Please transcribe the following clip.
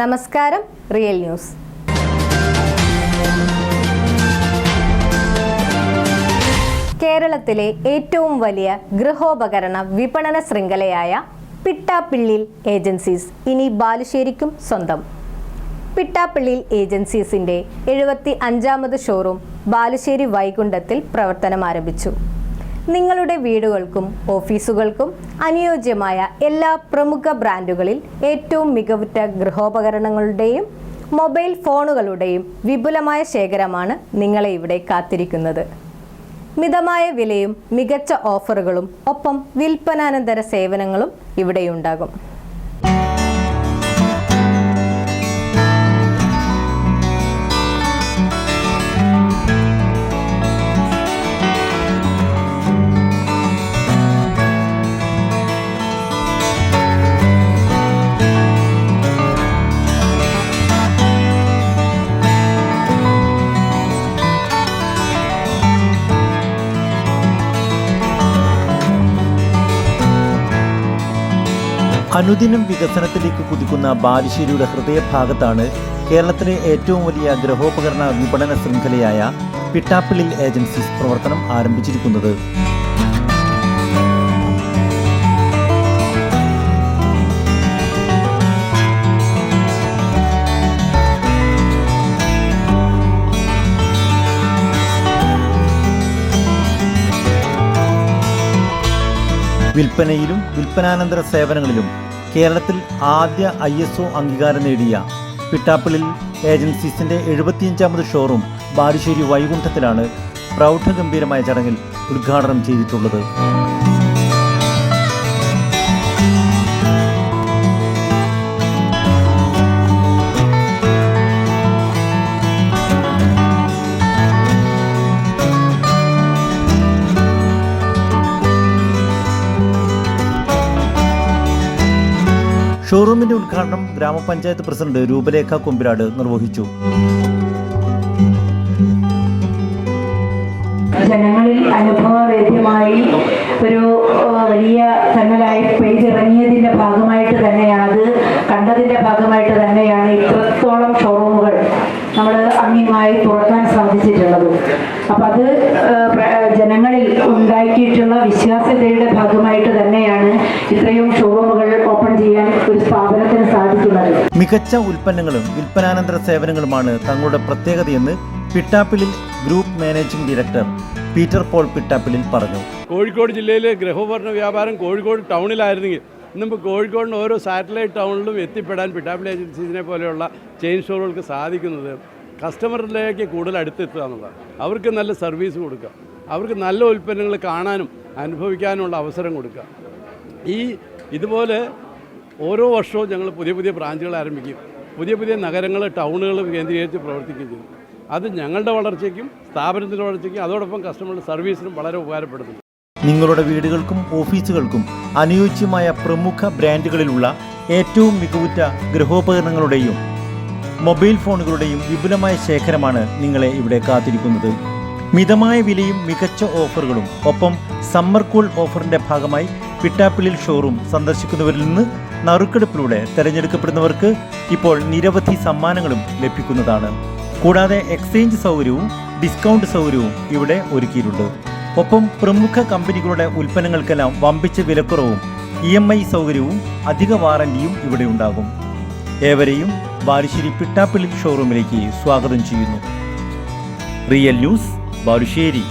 നമസ്കാരം real news. കേരളത്തിലെ ഏറ്റവും വലിയ ഗൃഹോപകരണ വിപണന ശൃംഖലയായ പിട്ടാപ്പിള്ളിൽ ഏജൻസീസ് ഇനി ബാലുശ്ശേരിക്കും സ്വന്തം. പിട്ടാപ്പിള്ളിൽ ഏജൻസീസിന്റെ എഴുപത്തി അഞ്ചാമത് ഷോറൂം ബാലുശ്ശേരി വൈകുണ്ഠത്തിൽ പ്രവർത്തനം ആരംഭിച്ചു നിങ്ങളുടെ വീടുകൾക്കും ഓഫീസുകൾക്കും അനുയോജ്യമായ എല്ലാ പ്രമുഖ ബ്രാൻഡുകളിൽ ഏറ്റവും മികവുറ്റ ഗൃഹോപകരണങ്ങളുടെയും മൊബൈൽ ഫോണുകളുടെയും വിപുലമായ ശേഖരമാണ് നിങ്ങളെ ഇവിടെ കാത്തിരിക്കുന്നത്. മിതമായ വിലയും മികച്ച ഓഫറുകളും ഒപ്പം വിൽപ്പനാനന്തര സേവനങ്ങളും ഇവിടെയുണ്ടാകും. അനുദിനം വികസനത്തിലേക്ക് കുതിക്കുന്ന ബാലുശ്ശേരിയുടെ ഹൃദയഭാഗത്താണ് കേരളത്തിലെ ഏറ്റവും വലിയ ഗ്രഹോപകരണ വിപണന ശൃംഖലയായ പിട്ടാപ്പിള്ളിൽ ഏജൻസീസ് പ്രവർത്തനം ആരംഭിച്ചിരിക്കുന്നത്. വിൽപ്പനയിലും വിൽപ്പനാനന്തര സേവനങ്ങളിലും കേരളത്തിൽ ആദ്യ ഐ എസ് ഒ അംഗീകാരം നേടിയ പിട്ടാപ്പിളിൽ ഏജൻസീസിന്റെ എഴുപത്തിയഞ്ചാമത് ഷോറൂം ബാലുശ്ശേരി വൈകുണ്ഠത്തിലാണ് പ്രൗഢഗംഭീരമായ ചടങ്ങിൽ ഉദ്ഘാടനം ചെയ്തിട്ടുള്ളത്. ഷോറൂമിന്റെ ഉദ്ഘാടനം ഗ്രാമപഞ്ചായത്ത് പ്രസിഡന്റ് രൂപരേഖ കുമ്പിരാട് നിർവഹിച്ചു. ജനങ്ങളിൽ അനുഭവവേദ്യമായി ഒരു വലിയ തന്നെ ലൈഫ് പേജ് ഇറങ്ങിയതിന്റെ ഭാഗമായിട്ട് തന്നെയാണ് അത് കണ്ടതിന്റെ ഭാഗമായിട്ട് തന്നെയാണ് ഇത്രത്തോളം ഷോറൂമുകൾ നമ്മൾ അന്യമായി തുറക്കാൻ സാധിച്ചിട്ടുള്ളത്. അപ്പം അത് ജനങ്ങളിൽ ഉണ്ടാക്കിയിട്ടുള്ള വിശ്വാസ്യതയുടെ ഭാഗമായിട്ട് തന്നെയാണ് ഇത്രയും ഷോറൂമുകൾ ഓപ്പൺ ചെയ്യാൻ ഒരു സ്ഥാപനത്തിന് സാധിക്കുന്നത് മികച്ച ഉൽപ്പന്നങ്ങളും വിൽപ്പനാനന്തര സേവനങ്ങളുമാണ് തങ്ങളുടെ പ്രത്യേകതയെന്ന് പിട്ടാപ്പിളിൽ group managing director Peter Paul പിട്ടാപ്പിളിൽ പറഞ്ഞു. കോഴിക്കോട് ജില്ലയിലെ ഗൃഹോപകരണ വ്യാപാരം കോഴിക്കോട് ടൗണിലായിരുന്നെങ്കിൽ ഇന്നിപ്പോൾ കോഴിക്കോടിന്റെ ഓരോ സാറ്റലൈറ്റ് ടൗണിലും എത്തിപ്പെടാൻ പിട്ടാപ്പിളി ഏജൻസീസിനെ പോലെയുള്ള ചെയിൻ സ്റ്റോറുകൾക്ക് സാധിക്കുന്നത് കസ്റ്റമറിലേക്ക് കൂടുതൽ അടുത്തെത്തുക എന്നുള്ളതാണ്. അവർക്ക് നല്ല സർവീസ് കൊടുക്കുക. അവർക്ക് നല്ല ഉൽപ്പന്നങ്ങൾ കാണാനും അനുഭവിക്കാനുമുള്ള അവസരം കൊടുക്കുക. ഈ ഇതുപോലെ ഓരോ വർഷവും ഞങ്ങൾ പുതിയ പുതിയ ബ്രാഞ്ചുകൾ ആരംഭിക്കും. പുതിയ പുതിയ നഗരങ്ങൾ ടൗണുകൾ കേന്ദ്രീകരിച്ച് പ്രവർത്തിക്കുകയും ചെയ്യും. അത് ഞങ്ങളുടെ വളർച്ചയ്ക്കും സ്ഥാപനത്തിന്റെ വളർച്ചയ്ക്കും അതോടൊപ്പം കസ്റ്റമറുടെ സർവീസിനും വളരെ ഉപകാരപ്പെടുന്നു നിങ്ങളുടെ വീടുകൾക്കും ഓഫീസുകൾക്കും അനുയോജ്യമായ പ്രമുഖ ബ്രാൻഡുകളിലുള്ള ഏറ്റവും മികവുറ്റ ഗൃഹോപകരണങ്ങളുടെയും മൊബൈൽ ഫോണുകളുടെയും വിപുലമായ ശേഖരമാണ് നിങ്ങളെ ഇവിടെ കാത്തിരിക്കുന്നത്. മിതമായ വിലയും മികച്ച ഓഫറുകളും ഒപ്പം സമ്മർ കൂൾ ഓഫറിന്റെ ഭാഗമായി പിട്ടാപ്പിളിൽ ഷോറൂം സന്ദർശിക്കുന്നവരിൽ നിന്ന് നറുക്കെടുപ്പിലൂടെ തെരഞ്ഞെടുക്കപ്പെടുന്നവർക്ക് ഇപ്പോൾ നിരവധി സമ്മാനങ്ങളും ലഭിക്കുന്നതാണ്. കൂടാതെ എക്സ്ചേഞ്ച് സൗകര്യവും ഡിസ്കൗണ്ട് സൗകര്യവും ഇവിടെ ഒരുക്കിയിട്ടുണ്ട്. ഒപ്പം പ്രമുഖ കമ്പനികളുടെ ഉൽപ്പന്നങ്ങൾക്കെല്ലാം വമ്പിച്ച വിലക്കുറവും ഇ എം ഐ സൗകര്യവും അധിക വാറന്റിയും ഇവിടെ ഉണ്ടാകും. ഏവരെയും ബാലുശ്ശേരി പിട്ടാപ്പിള്ളി ഷോറൂമിലേക്ക് സ്വാഗതം ചെയ്യുന്നു. Real news Balussery.